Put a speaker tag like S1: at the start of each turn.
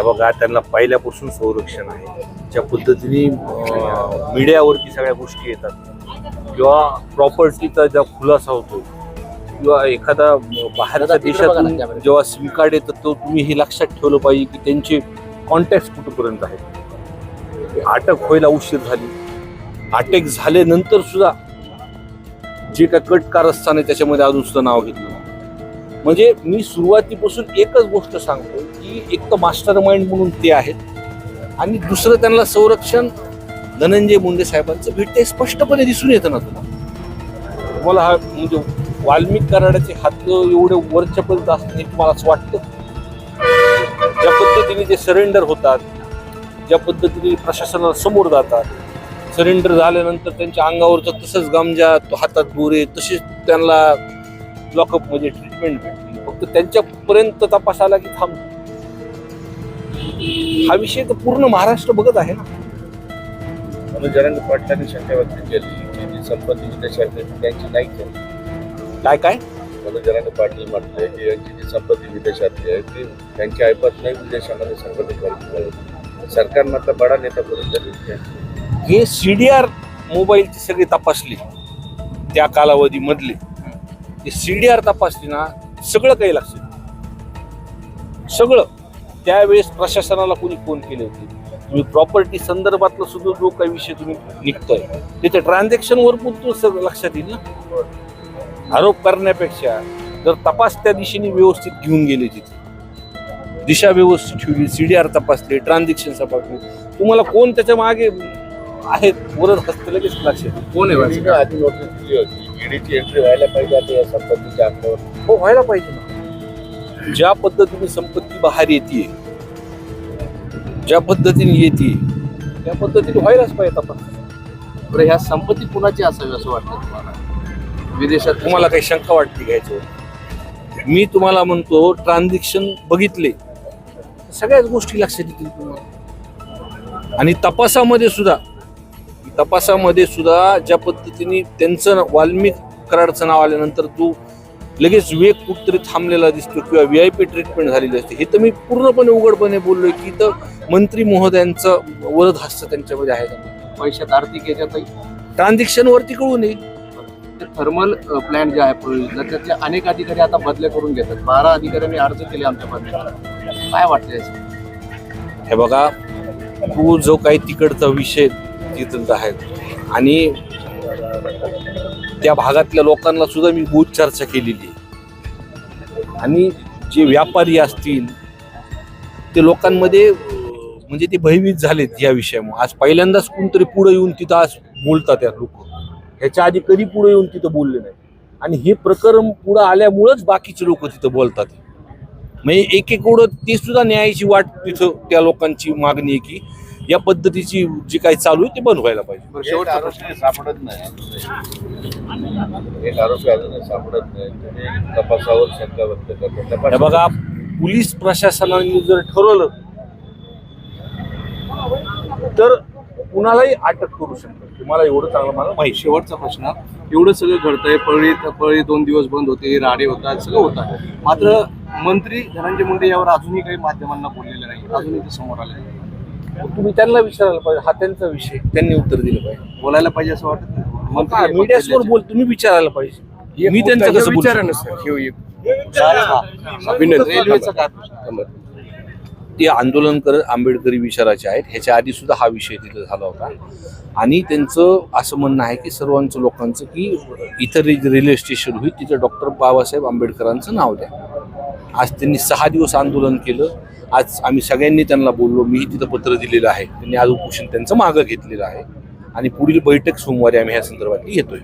S1: हे बघा त्यांना पहिल्यापासून संरक्षण आहे. ज्या पद्धतीने मीडियावरती सगळ्या गोष्टी येतात. किंवा प्रॉपर्टीचा ज्या खुलासा होतो किंवा एखादा बाहेरच्या देशातून जेव्हा सिम कार्ड येतं तो तुम्ही हे लक्षात ठेवलं पाहिजे की त्यांचे कॉन्टॅक्ट कुठपर्यंत आहेत अटक व्हायला उशीर झाली. अटक झाल्यानंतर सुद्धा जे काय कट कारस्थान आहे त्याच्यामध्ये अजून सुद्धा नाव घेतलं. म्हणजे मी सुरुवातीपासून एकच गोष्ट सांगतो की एक तर मास्टर माइंड म्हणून ते आहेत आणि दुसरं त्यांना संरक्षण धनंजय मुंडे साहेबांचं भेटते स्पष्टपणे दिसून येतं ना तुम्हाला. तुम्हाला हा म्हणजे वाल्मिक कराडाचे हात एवढे वरच्यापर्यंत असतात हे तुम्हाला असं वाटतं? ज्या पद्धतीने ते सरेंडर होतात ज्या पद्धतीने प्रशासनाला समोर जातात सरेंडर झाल्यानंतर त्यांच्या अंगावरचं तसंच गमजा तो हातात गोरे तसेच त्यांना लॉकअप म्हणजे ट्रीटमेंट भेटली. फक्त त्यांच्यापर्यंत तपास आला की थांब. हा विषय तर पूर्ण महाराष्ट्र बघत आहे ना.
S2: म्हणून जरांगे पाटलांनी शंका व्यक्त केली की जी संपत्ती विदेशात आहे ती त्यांची नाहीच आहे
S1: काय काय?
S2: म्हणून जरांगे पाटील म्हटले की यांची जी संपत्ती विदेशातली आहे ती त्यांची ऐपत नाही विदेशामध्ये संपत्ती करत सरकार मात्र बडा नेता करून दिले.
S1: हे सीडीआर मोबाईलचे सगळे तपासले. त्या कालावधीमधले. ती सी डी आर तपासली ना सगळं काही लक्षात सगळं. त्यावेळेस प्रशासनाला कोणी फोन केले होते. तुम्ही प्रॉपर्टी संदर्भातला सुद्धा जो काही विषय तुम्ही निघतोय तिथे ट्रान्झॅक्शनवर पण तो सगळं लक्षात येईल ना. आरोप करण्यापेक्षा जर तपास त्या दिशेने व्यवस्थित घेऊन गेले तिथे दिशा व्यवस्थित ठेवली आर तपासते ट्रान्झॅक्शन तपासले तुम्हाला कोण त्याच्यामागे आहेत वरद हस्त लगेच लक्षात येईल. कोण आहे
S2: ईडीनं आधी नोटीस दिली होती ईडीची एंट्री व्हायला पाहिजे आता या संपत्तीच्या अंगावर.
S1: हो व्हायला पाहिजे ना. ज्या पद्धतीने संपत्ती बाहेर येते ज्या पद्धतीने येते त्या पद्धतीने व्हायलाच पाहिजे तपास
S3: बरं ह्या संपत्ती कुणाची असावी असं वाटतं तुम्हाला? विदेशात
S1: तुम्हाला काही शंका वाटते घ्यायचं मी तुम्हाला म्हणतो ट्रान्झॅक्शन बघितले. सगळ्याच गोष्टी लक्षात येतील तुम्हाला. आणि तपासामध्ये सुद्धा तपासामध्ये सुद्धा ज्या पद्धतीने त्यांचं वाल्मिक कराडचं नाव आल्यानंतर तू लगेच वेग कुठतरी थांबलेला दिसतो किंवा व्ही आय पी ट्रीटमेंट झालेली असते. हे तर मी पूर्णपणे उघडपणे बोललोय की तर मंत्री महोदयांचं वरद हस्त त्यांच्यामध्ये आहे.
S3: पैशात आर्थिक याच्यातही
S1: ट्रान्झॅक्शन वरती कळून येईल
S3: थर्मल प्लॅन जे आहे प्रोव्हिजनल त्याचे अनेक अधिकारी आता बदल्या करून घेतात. बारा अधिकाऱ्यांनी अर्ज केले आमच्या बदल्या काय वाटतं याचं?
S1: हे बघा तू जो काही तिकडचा विषय तिथं आहेत आणि त्या भागातल्या लोकांना सुद्धा मी बहुत चर्चा केलेली आहे. आणि जे व्यापारी असतील ते लोकांमध्ये म्हणजे ते भयभीत झालेत या विषयामुळे. आज पहिल्यांदाच कोणतरी पुढे येऊन तिथं आज बोलतात या लोक. ह्याच्या आधी कधी पुढे येऊन तिथं बोलले नाही. आणि हे प्रकरण पुढं आल्यामुळंच बाकीचे लोक तिथं बोलतात. म्हणजे एक एक ते सुद्धा न्यायाची वाट तिथं त्या लोकांची मागणी आहे की या पद्धतीची जी काही चालू आहे ते बंद व्हायला पाहिजे.
S3: शेवटचा प्रश्न.
S2: सापडत नाही एक आरोपी अजूनही सापडत नाही. तपासावर शंका व्यक्त
S1: हे बघा पोलीस प्रशासनाने जर ठरवलं तर कुणालाही अटक करू शकतो. मला एवढं चांगलं मला माहिती.
S3: शेवटचा प्रश्न. एवढं सगळं घडतंय. पळी पळी दोन दिवस बंद होते राडे होतात सगळं होत आहे. मात्र मंत्री धनंजय मुंडे यावर अजूनही काही माध्यमांना बोललेले नाही. अजूनही ते समोर आले नाही.
S1: तुम्ही त्यांना विचारायला पाहिजे हा त्यांचा विषय. त्यांनी उत्तर दिलं पाहिजे.
S3: बोलायला पाहिजे असं वाटत नाही.
S1: मीडिया समोर बोल तुम्ही विचारायला पाहिजे. मी त्यांचं कसं
S3: प्रश्न
S1: ते आंदोलन करत आंबेडकरी विचाराचे आहेत. ह्याच्या आधी सुद्धा हा विषय तिथे झाला होता. आणि त्यांचं असं म्हणणं आहे की सर्वांचं लोकांचं की इथं रे रेल्वे स्टेशन होईल. तिथे डॉक्टर बाबासाहेब आंबेडकरांचं नाव द्या. आज त्यांनी सहा दिवस आंदोलन केलं. आज आम्ही सगळ्यांनी त्यांना बोललो मीही तिथं पत्र दिलेलं आहे. त्यांनी आज उपोषण त्यांचं मागं घेतलेलं आहे. आणि पुढील बैठक सोमवारी आम्ही ह्या संदर्भात घेतोय.